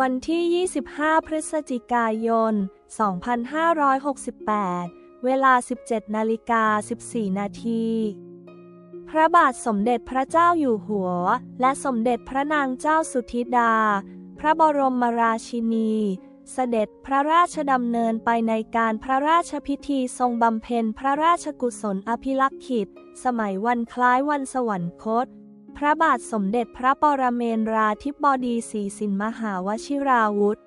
วันที่ 25 พฤศจิกายน 2568 เวลา 17 นาฬิกา 14 นาที พระบาทสมเด็จพระเจ้าอยู่หัว และสมเด็จพระนางเจ้าสุธิดา พระบรมราชินี เสด็จพระราชดำเนินไปในการพระราชพิธีทรงบำเพ็ญพระราชกุศลอภิลักขิต สมัยวันคล้ายวันสวรรคต พระบาทสมเด็จพระปรเมนราธิบดีศรีสินมหาวชิราวุธ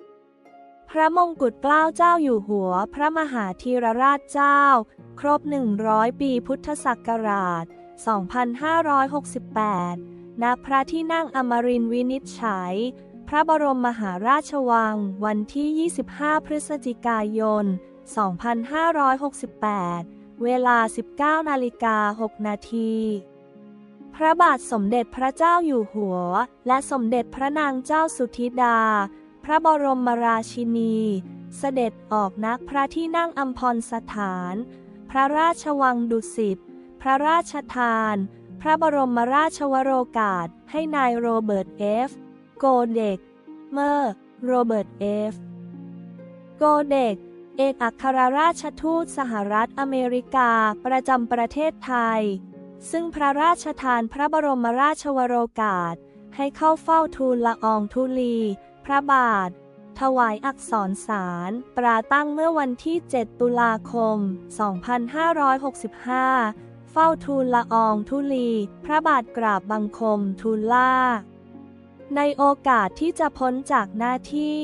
พระมงกุฎเกล้าเจ้าอยู่หัว พระมหาธีรราชเจ้า ครบ 100 ปีพุทธศักราช 2568 ณ พระที่นั่งอมรินทร์วินิจฉัย พระบรมมหาราชวัง วันที่ 25 พฤศจิกายน 2568 เวลา 19นาฬิกา6นาที พระบาทสมเด็จพระเจ้าอยู่หัว และสมเด็จพระนางเจ้าสุธิดา พระบรมราชินี เสด็จออกนักพระที่นั่งอัมพรสถาน พระราชวังดุสิต พระราชทาน พระบรมราชวโรกาสให้นายโรเบิร์ตเอฟ โกเด็ก เมอร์โรเบิร์ตเอฟ โกเด็ก เอกอัครราชทูตสหรัฐอเมริกาประจำประเทศไทย ซึ่งพระราชทานพระบรมราชวโรกาส ให้เข้าเฝ้าทูลละอองธุลี พระบาท ถวายอักษรสาร ปราตั้งเมื่อวันที่ 7 ตุลาคม 2565 เฝ้าทูลละอองธุลี พระบาทกราบบังคมทูลล่า ในโอกาสที่จะพ้นจากหน้าที่